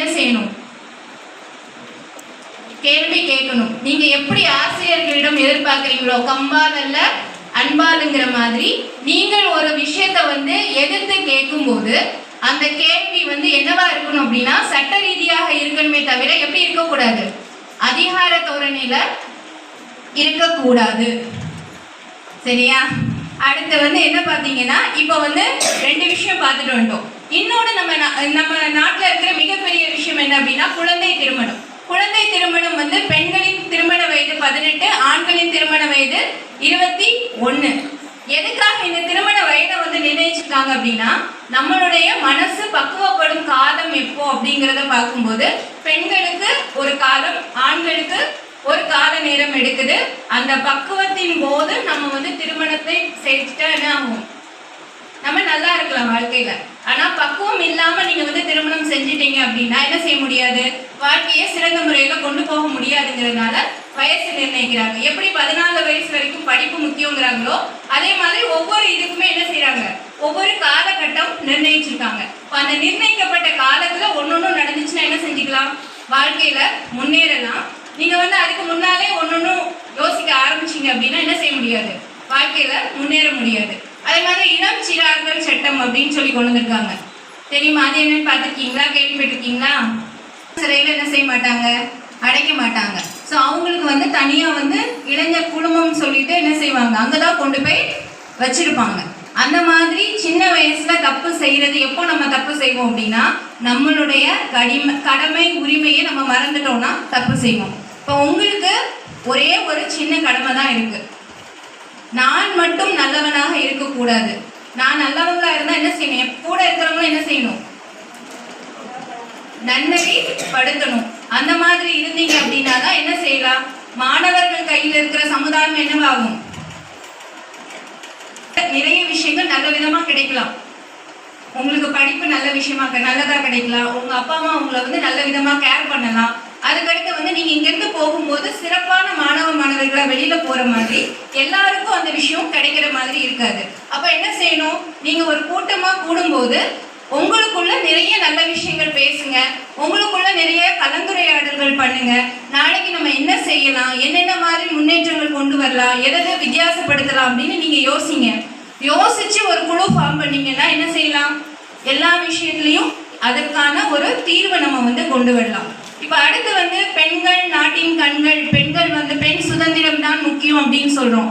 என்ன செய்யணும்? கேள்வி கேட்கணும். நீங்க எப்படி ஆசிரியர்களிடம் எதிர்பார்க்குறீங்களோ கம்பாதல்ல அன்பாதுங்கிற மாதிரி நீங்கள் ஒரு விஷயத்த வந்து எதிர்த்து கேட்கும்போது அந்த கேள்வி வந்து என்னவா இருக்கணும் அப்படின்னா சட்ட ரீதியாக இருக்கணுமே தவிர எப்படி இருக்கக்கூடாது? அதிகார தோரணையில இருக்கக்கூடாது. சரியா? அடுத்து வந்து என்ன பார்த்தீங்கன்னா இப்போ வந்து ரெண்டு விஷயம் பார்த்துட்டு வந்துட்டோம். இன்னொன்று நம்ம நம்ம நாட்டில் இருக்கிற மிகப்பெரிய விஷயம் என்ன அப்படின்னா குழந்தை திருமணம். குழந்தை திருமணம் வந்து பெண்களின் திருமண வயது பதினெட்டு ஆண்களின் திருமண வயது இருபத்தி ஒன்று எதுக்காக இந்த திருமண வயதை வந்து நிர்ணயிச்சிருக்காங்க அப்படின்னா நம்மளுடைய மனசு பக்குவப்படும் காலம் எப்போ அப்படிங்கிறத பார்க்கும்போது பெண்களுக்கு ஒரு காலம் ஆண்களுக்கு ஒரு கால நேரம் எடுக்குது. அந்த பக்குவத்தின் போது நம்ம வந்து திருமணத்தை செஞ்சுட்டா என்ன ஆகும்? நம்ம நல்லா இருக்கலாம் வாழ்க்கையில. ஆனா பக்குவம் இல்லாம நீங்க வந்து திருமணம் செஞ்சிட்டீங்க அப்படின்னா என்ன செய்ய முடியாது? வாழ்க்கையை சிறந்த முறையில கொண்டு போக முடியாதுங்கிறதுனால வயசு நிர்ணயிக்கிறாங்க. எப்படி பதினாலு வயசு வரைக்கும் படிப்பு முக்கியங்கிறாங்களோ அதே மாதிரி ஒவ்வொரு இதுக்குமே என்ன செய்யறாங்க ஒவ்வொரு காலகட்டம் நிர்ணயிச்சிருக்காங்க. அந்த நிர்ணயிக்கப்பட்ட காலத்துல ஒன்னொன்னும் நடந்துச்சுன்னா என்ன செஞ்சுக்கலாம்? வாழ்க்கையில முன்னேறலாம். நீங்க வந்து அதுக்கு முன்னாலே ஒன்னொன்னும் யோசிக்க ஆரம்பிச்சீங்க அப்படின்னா என்ன செய்ய முடியாது? வாழ்க்கையில முன்னேற முடியாது. அதே மாதிரி இனம் சிறார்கள் சட்டம் அப்படின்னு சொல்லி கொண்டு வந்திருக்காங்க. தெரியுமா? அது என்னன்னு பார்த்துருக்கீங்களா? கேள்விப்பட்டிருக்கீங்களா? சிறையில் என்ன செய்ய மாட்டாங்க? அடைக்க மாட்டாங்க. ஸோ அவங்களுக்கு வந்து தனியாக வந்து இளைஞர் குழுமம் சொல்லிட்டு என்ன செய்வாங்க? அங்கே தான் கொண்டு போய் வச்சிருப்பாங்க. அந்த மாதிரி சின்ன வயசுல தப்பு செய்யறது எப்போ நம்ம தப்பு செய்வோம் அப்படின்னா நம்மளுடைய கடிமை கடமை உரிமையை நம்ம மறந்துட்டோம்னா தப்பு செய்வோம். இப்போ உங்களுக்கு ஒரே ஒரு சின்ன கடமை தான் இருக்குது நான் மட்டும் நல்லவனாக இருக்கக்கூடாது. நான் நல்லவங்களா இருந்தா என்ன செய்யணும்? என் கூட இருக்கிறவங்களும் என்ன செய்யணும்? நன்னறி படுத்தணும். அந்த மாதிரி இருந்தீங்க அப்படின்னா தான் என்ன செய்யலாம்? மாணவர்கள் கையில் இருக்கிற சமுதாயம் என்னவாகும்? நிறைய விஷயங்கள் நல்ல விதமா கிடைக்கலாம். உங்களுக்கு படிப்பு நல்ல விஷயமா நல்லதாக நல்லதா கிடைக்கலாம். உங்க அப்பா அம்மா உங்களை வந்து நல்ல விதமா கேர் பண்ணலாம். அதுக்கடுத்து வந்து நீங்க இங்கிருந்து போகும்போது சிறப்பான மாணவ மாணவர்களா வெளியில போற மாதிரி எல்லாருக்கும் அந்த விஷயம் கிடைக்கிற மாதிரி இருக்காது. அப்ப என்ன செய்யணும்? நீங்க ஒரு கூட்டமா கூடும்போது உங்களுக்குள்ள நிறைய நல்ல விஷயங்கள் பேசுங்க. உங்களுக்குள்ள நிறைய கலந்துரையாடல்கள் பண்ணுங்க. நாளைக்கு நம்ம என்ன செய்யலாம்? என்னென்ன மாதிரி முன்னேற்றங்கள் கொண்டு வரலாம்? எதை எதை வித்தியாசப்படுத்தலாம் அப்படின்னு நீங்க யோசிங்க. யோசிச்சு ஒரு குழு ஃபார்ம் பண்ணீங்கன்னா என்ன செய்யலாம்? எல்லா விஷயத்துலையும் அதற்கான ஒரு தீர்வை நம்ம வந்து கொண்டு வரலாம். இப்போ அடுத்து வந்து பெண்கள் நாட்டின் கண்கள் பெண்கள் வந்து பெண் சுதந்திரம் தான் முக்கியம் அப்படின்னு சொல்றோம்.